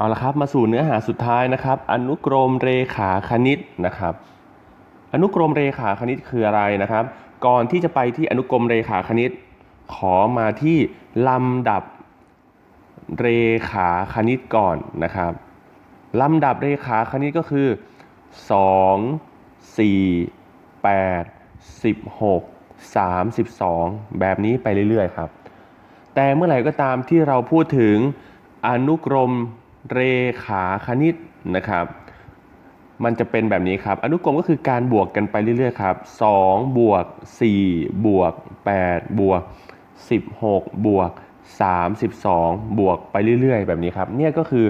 เอาละครับมาสู่เนื้อหาสุดท้ายนะครับ อนุกรมเรขาคณิตนะครับ อนุกรมเรขาคณิตคืออะไรนะครับ ก่อนที่จะไปที่อนุกรมเรขาคณิต ขอมาที่ลำดับเรขาคณิตก่อนนะครับลำดับเรขาคณิตก็คือ 2 4 8 16 32 แบบนี้ไปเรื่อยๆครับ แต่เมื่อไหร่ก็ตามที่เราพูดถึงอนุกรม เรขาคณิตนะครับ มันจะเป็นแบบนี้ครับ อนุกรมก็คือการบวกกันไปเรื่อยๆครับ2บวก4บวก8บวก16 บวก 32 บวกไปเรื่อย ๆ แบบนี้ครับ เนี่ยก็คือ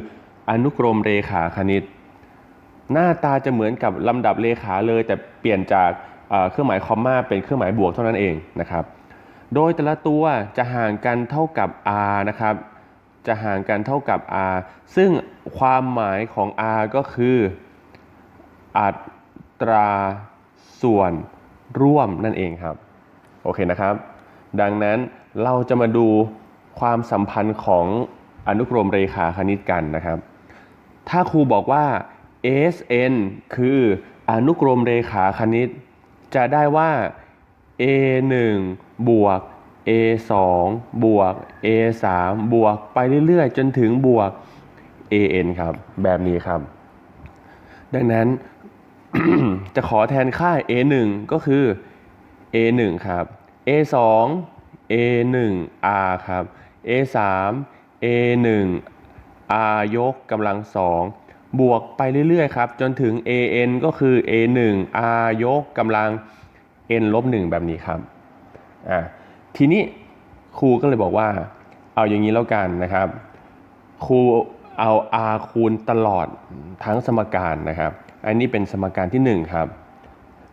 อนุกรมเรขาคณิต หน้าตาจะเหมือนกับลำดับเลขาเลย แต่เปลี่ยนจากเอ่อเครื่องหมายคอมมาเป็นเครื่องหมายบวกเท่านั้นเองนะครับ โดยแต่ละตัวจะห่างกันเท่ากับ r นะครับ จะห่างกันเท่ากับ r ซึ่งความหมายของ r ก็คือ อัตราส่วนร่วมนั่นเองครับ โอเคนะครับ ดังนั้นเราจะมาดูความสัมพันธ์ของอนุกรมเรขาคณิตกันนะครับ ถ้าครูบอกว่า SN คืออนุกรมเรขาคณิต จะได้ว่า A1 บวก A2 บวก A3 บวกไปเรื่อยๆ จนถึงบวก AN ครับ แบบนี้ครับ ดังนั้นจะขอแทนค่า A1 ก็คือ A1 ครับ A2 A1R ครับ A3 A1 R ยกกำลังสองบวกไปเรื่อยๆครับ จนถึง AN ก็คือ A1 R ยกกำลัง n ลบ1แบบนี้ครับอ่า ทีนี้ครูก็เลยบอกว่า เอาอย่างนี้แล้วกันนะครับ ครูเอา r คูณตลอดทั้งสมการนะครับ อันนี้เป็นสมการที่ 1 ครับ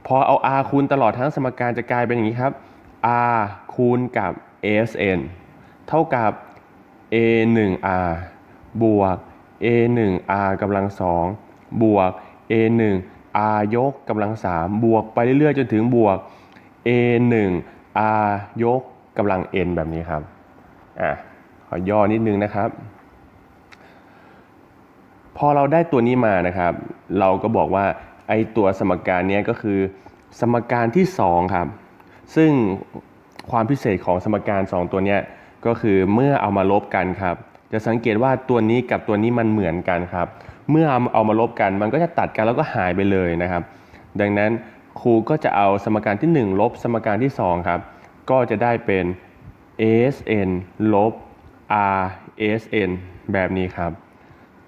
พอเอา r คูณตลอดทั้งสมการจะกลายเป็นอย่างนี้ครับ r คูณกับ sn เท่ากับ a1r บวก a1r กำลังสองบวก a1r ยกกำลังสามบวกไปเรื่อยๆ จนถึงบวก r ยกกำลัง n แบบนี้ครับอะขอย่อนิดนึงนะครับ พอเราได้ตัวนี้มานะครับ เราก็บอกว่าไอตัวสมการนี้ก็คือ สมการที่ 2 ครับ ซึ่งความพิเศษของสมการ 2 ตัวนี้ก็คือเมื่อเอามาลบกันครับ จะสังเกตว่าตัวนี้กับตัวนี้มันเหมือนกันครับ เมื่อเอามาลบกันมันก็จะตัดกันแล้วก็หายไปเลยนะครับ ดังนั้น ครูก็จะเอาสมการที่ 1 ลบสมการที่ 2 ครับ ก็จะได้เป็น asn ลบ rsn แบบนี้ครับ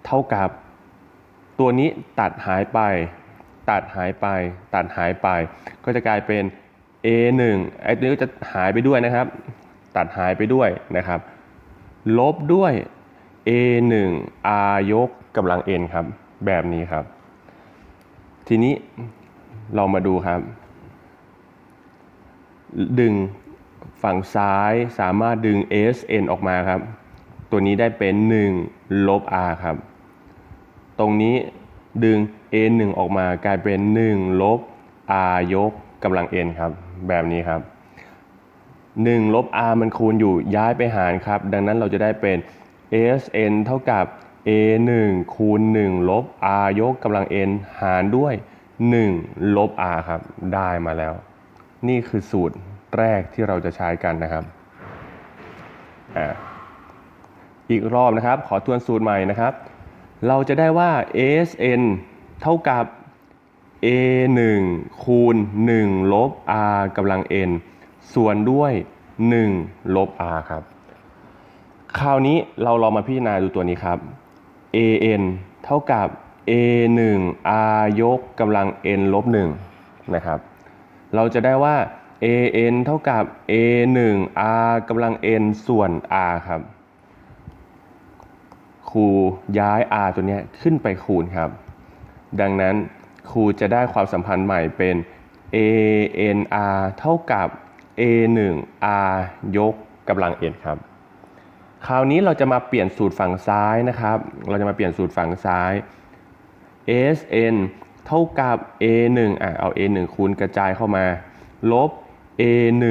เท่ากับ ตัวนี้ตัดหายไป ตัดหายไป ตัดหายไป ก็จะกลายเป็น a1 ไอ้ตัวนี้ก็จะหายไปด้วยนะครับ ตัดหายไปด้วยนะครับ ลบด้วย a1 r ยกกำลัง n ครับ แบบนี้ครับ ทีนี้ เรามาดูครับ ดึงฝั่งซ้ายสามารถดึง sn ออกมาครับ ตัวนี้ได้เป็น 1 ลบ r ครับ ตรงนี้ดึง a1 ออกมากลายเป็น 1 ลบ r ยกกำลัง n ครับ แบบนี้ครับ 1 ลบ r มันคูณอยู่ย้ายไปหารครับ ดังนั้นเราจะได้เป็น sn เท่ากับ a1 คูณ 1 ลบ r ยกกำลัง n หารด้วย 1 ลบ r ครับ ได้มาแล้ว นี่คือสูตรแรกที่เราจะใช้กันนะครับอ่าอีกรอบนะครับ ขอทวนสูตรใหม่นะครับ เราจะได้ว่า asn เท่ากับ a1 คูณ 1 ลบ r กำลัง n ส่วนด้วย 1 ลบ r ครับ คราวนี้เราลองมาพิจารณาดูตัวนี้ครับ an เท่ากับ a1 r ยกกำลัง n ลบ1นะครับ เราจะได้ว่า an เท่ากับ a1 r กำลัง n ส่วน r ครับ ครูย้าย r ตัวนี้ขึ้นไปคูณครับ ดังนั้นครูจะได้ความสัมพันธ์ใหม่เป็น anr เท่ากับ a1r ยกกำลัง n ครับ คราวนี้เราจะมาเปลี่ยนสูตรฝั่งซ้ายนะครับ เราจะมาเปลี่ยนสูตรฝั่งซ้าย sn เท่ากับ a1 อะเอา a1 คูณกระจายเข้ามา ลบ a1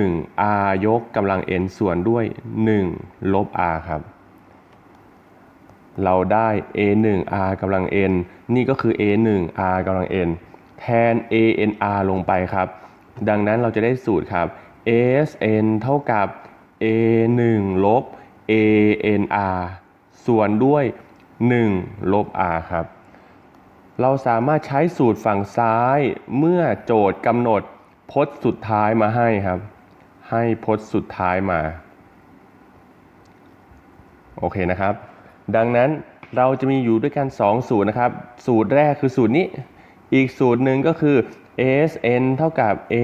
r ยกกำลัง n ส่วนด้วย 1 ลบ r ครับ เราได้ a 1 r กำลัง n นี่ก็คือ a 1 r กำลัง n แทน a n r ลงไปครับ ดังนั้นเราจะได้สูตรครับ s n เท่ากับ a 1 ลบ a n r ส่วนด้วย 1 ลบ r ครับ เราสามารถใช้สูตรฝั่งซ้ายเมื่อโจทย์กำหนดพจน์สุดท้ายมาให้ครับ ให้พจน์สุดท้ายมา โอเคนะครับ ดังนั้นเราจะมีอยู่ด้วยกัน 2 สูตรนะครับ สูตรแรกคือสูตรนี้ อีกสูตรหนึ่งก็คือ sn เท่ากับ a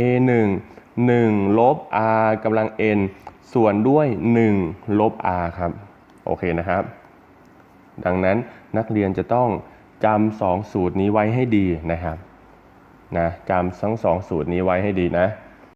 1 1ลบ r กำลัง n ส่วนด้วย 1 ลบ r ครับ โอเคนะครับ ดังนั้นนักเรียนจะต้อง จำสองสูตรนี้ไว้ให้ดีนะครับนะจำทั้งสองสูตรนี้ไว้ให้ดีนะ